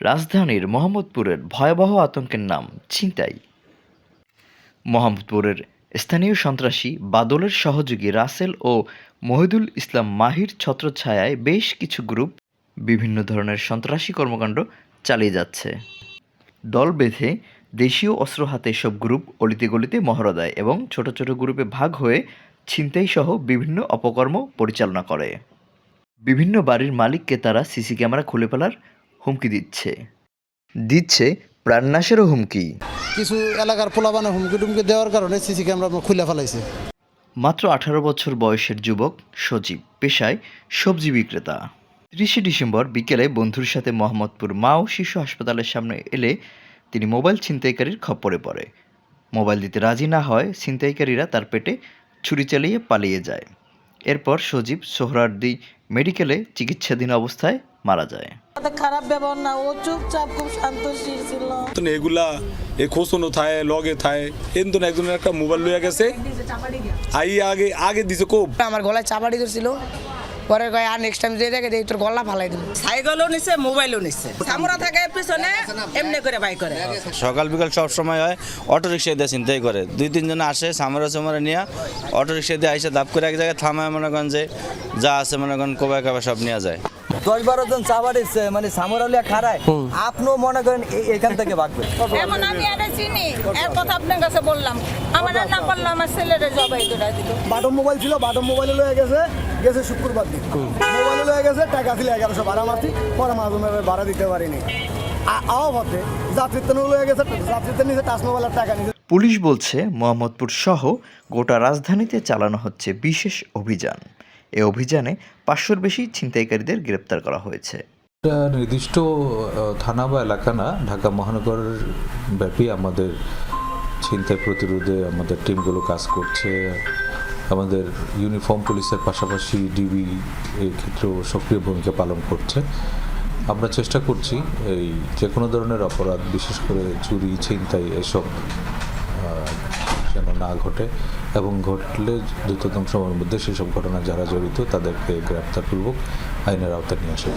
রাজধানীর মোহাম্মদপুরের ভয়াবহ আতঙ্কের নাম ছিনতাই। মোহাম্মদপুরের স্থানীয় সন্ত্রাসী বাদলের সহযোগী রাসেল ও মহিদুল ইসলাম মাহির ছত্রছায়ায় বেশ কিছু গ্রুপ বিভিন্ন ধরনের সন্ত্রাসী কর্মকাণ্ড চালিয়ে যাচ্ছে। দল বেঁধে দেশীয় অস্ত্র হাতে সব গ্রুপ অলিতে গলিতে মহড়া দেয় এবং ছোট ছোট গ্রুপে ভাগ হয়ে ছিনতাই সহ বিভিন্ন অপকর্ম পরিচালনা করে। বিভিন্ন বাড়ির মালিককে তারা সিসি ক্যামেরা খুলে ফেলার হুমকি দিচ্ছে। দিচ্ছে প্রাণনাশেরও হুমকি। কিছু এলাকার পোলাবানে হুমকি টুমকি দেওয়ার কারণে সিসি ক্যামেরা খুলে ফেলাইছে। মাত্র আঠারো বছর বয়সের যুবক সজীব পেশায় সবজি বিক্রেতা। তিরিশে ডিসেম্বর বিকেলে বন্ধুর সাথে মোহাম্মদপুর মা ও শিশু হাসপাতালের সামনে এলে তিনি মোবাইল ছিনতাইকারীর খপ্পরে পড়ে। মোবাইল দিতে রাজি না হয় ছিনতাইকারীরা তার পেটে ছুরি চালিয়ে পালিয়ে যায়। এরপর সজীব সোহরার্দি মেডিকেলে চিকিৎসাধীন অবস্থায় মারা যায়। খারাপ ব্যবহার না ও চুপচাপ খুব শান্তশীল ছিল। এগুলা এ খোসনো থায় লগে থায়। এন একজনের একটা মোবাইল লইয়া গেছে। আই আগে আগে দিছে কোপ আমার গলায় চাপাড়ি ধরছিল। পরে কয় আর নেক্সট টাইম দিয়ে দেখে দেই তোর গলা ফালাই দিল সাইকেলও নিছে মোবাইলও নিছে। সামরা থাকে পিছনে এমনি করে বাই করে। সকাল বিকাল সব সময় হয় অটো রিক্সা দিয়ে চিন্তাই করে। দুই তিনজন আসে সামরা সামরা নিয়ে অটো রিক্সা দিয়ে আইসে দাপ করে এক জায়গায় থামায় মনে করেন যে যা আছে মনে করেন কোবায় কাবা সব নিয়ে যায়। দশ বারো জন চাবাড়িস মানে সামরালিয়া খারায়। আপনিও মনে করেন এখান থেকে বাঁকবেন এমন আমি চিনি এর কথা আপনার কাছে বললাম। আমার আর না আমার ছেলেরে জবাই করে দিল। বাটম মোবাইল ছিল বাটম মোবাইলে লয়ে গেছে গেছে শুক্রবার দিন। মোবাইলে লয়ে গেছে টাকা ছিল এগারোশো ভাড়া মারছি পরে মাঝে ভাড়া দিতে পারিনি। আ- আও হতে যাত্রীত্ব লয়ে গেছে যাত্রীত্বের নিচে টাচ মোবাইলের টাকা নিচে পুলিশ বলছে মোহাম্মদপুর সহ গোটা রাজধানীতে চালানো হচ্ছে বিশেষ অভিযান। এ অভিযানে পাঁচশোর বেশি ছিনতাইকারীদের গ্রেপ্তার করা হয়েছে। নির্দিষ্ট থানা বা এলাকা না, ঢাকা মহানগর ব্যাপী আমাদের ছিনতাই প্রতিরোধে আমাদের টিমগুলো কাজ করছে। আমাদের ইউনিফর্ম পুলিশের পাশাপাশি ডিবি এই ক্ষেত্রেও সক্রিয় ভূমিকা পালন করছে। আমরা চেষ্টা করছি এই যে কোনো ধরনের অপরাধ, বিশেষ করে চুরি, ছিনতাই, এসব যেন না ঘটে এবং ঘটলে দ্রুততম সময়ের মধ্যে সেসব ঘটনা যারা জড়িত তাদেরকে গ্রেপ্তারপূর্বক আইনের আওতায় নিয়ে আসা